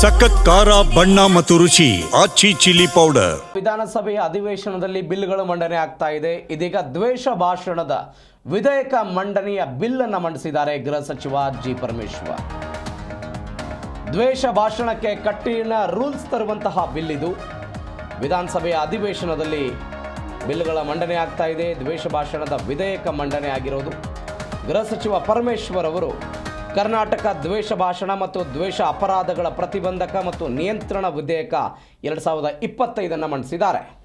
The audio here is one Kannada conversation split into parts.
ಸಖತ್ ಖಾರ, ಬಣ್ಣ ಮತ್ತು ರುಚಿ, ಆಚಿ ಚಿಲ್ಲಿ ಪೌಡರ್. ವಿಧಾನಸಭೆಯ ಅಧಿವೇಶನದಲ್ಲಿ ಬಿಲ್ಗಳು ಮಂಡನೆ ಆಗ್ತಾ ಇದೆ. ಇದೀಗ ದ್ವೇಷ ಭಾಷಣದ ವಿಧೇಯಕ ಮಂಡನೆಯ ಬಿಲ್ ಅನ್ನು ಮಂಡಿಸಿದ್ದಾರೆ ಗೃಹ ಸಚಿವ ಜಿ. ಪರಮೇಶ್ವರ್. ದ್ವೇಷ ಭಾಷಣಕ್ಕೆ ಕಠಿಣ ರೂಲ್ಸ್ ತರುವಂತಹ ಬಿಲ್ ಇದು. ವಿಧಾನಸಭೆಯ ಅಧಿವೇಶನದಲ್ಲಿ ಬಿಲ್ಗಳ ಮಂಡನೆ ಆಗ್ತಾ ಇದೆ. ದ್ವೇಷ ಭಾಷಣದ ವಿಧೇಯಕ ಮಂಡನೆ ಆಗಿರೋದು ಗೃಹ ಸಚಿವ ಪರಮೇಶ್ವರ್ ಅವರು. ಕರ್ನಾಟಕ ದ್ವೇಷ ಭಾಷಣ ಮತ್ತು ದ್ವೇಷ ಅಪರಾಧಗಳ ಪ್ರತಿಬಂಧಕ ಮತ್ತು ನಿಯಂತ್ರಣ ವಿಧೇಯಕ ಎರಡು ಸಾವಿರದ ಇಪ್ಪತ್ತೈದನ್ನು ಮಂಡಿಸಿದ್ದಾರೆ.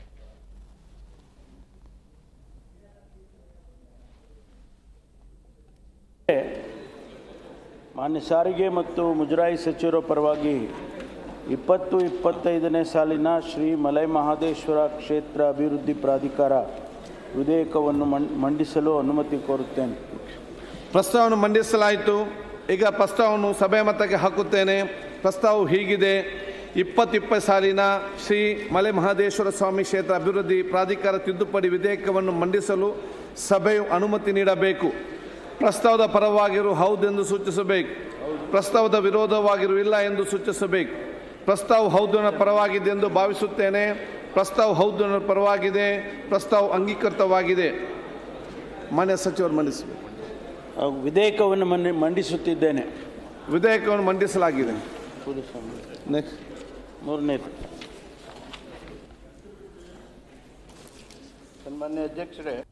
ಮಾನ್ಯ ಸಾರಿಗೆ ಮತ್ತು ಮುಜರಾಯಿ ಸಚಿವರ ಪರವಾಗಿ ಇಪ್ಪತ್ತು ಇಪ್ಪತ್ತೈದನೇ ಸಾಲಿನ ಶ್ರೀ ಮಲೈ ಮಹಾದೇಶ್ವರ ಕ್ಷೇತ್ರ ಅಭಿವೃದ್ಧಿ ಪ್ರಾಧಿಕಾರ ವಿಧೇಯಕವನ್ನು ಮಂ- ಮಂಡಿಸಲು ಅನುಮತಿ ಕೋರುತ್ತೇನೆ. ಪ್ರಸ್ತಾವವನ್ನು ಮಂಡಿಸಲಾಯಿತು. ಈಗ ಪ್ರಸ್ತಾವವನ್ನು ಸಭೆ ಮತಕ್ಕೆ ಹಾಕುತ್ತೇನೆ. ಪ್ರಸ್ತಾವ ಹೀಗಿದೆ. ಇಪ್ಪತ್ತಿಪ್ಪತ್ತು ಸಾಲಿನ ಶ್ರೀ ಮಲೆ ಮಹಾದೇಶ್ವರ ಸ್ವಾಮಿ ಕ್ಷೇತ್ರ ಅಭಿವೃದ್ಧಿ ಪ್ರಾಧಿಕಾರ ತಿದ್ದುಪಡಿ ವಿಧೇಯಕವನ್ನು ಮಂಡಿಸಲು ಸಭೆಯು ಅನುಮತಿ ನೀಡಬೇಕು. ಪ್ರಸ್ತಾವದ ಪರವಾಗಿರು ಹೌದೆಂದು ಸೂಚಿಸಬೇಕು. ಪ್ರಸ್ತಾವದ ವಿರೋಧವಾಗಿರು ಇಲ್ಲ ಎಂದು ಸೂಚಿಸಬೇಕು. ಪ್ರಸ್ತಾವ ಹೌದನ ಪರವಾಗಿದೆ ಎಂದು ಭಾವಿಸುತ್ತೇನೆ. ಪ್ರಸ್ತಾವ ಹೌದನ ಪರವಾಗಿದೆ. ಪ್ರಸ್ತಾವ ಅಂಗೀಕೃತವಾಗಿದೆ. ಮಾನ್ಯ ಸಚಿವರು ಮಂಡಿಸಬೇಕು ವಿಧೇಯಕವನ್ನು ಮನ್ನೆ ಮಂಡಿಸುತ್ತಿದ್ದೇನೆ. ವಿಧೇಯಕವನ್ನು ಮಂಡಿಸಲಾಗಿದೆ. ನೆಕ್ಸ್ಟ್ ಮೂರನೇದು ಸನ್ಮಾನ್ಯ ಅಧ್ಯಕ್ಷರೇ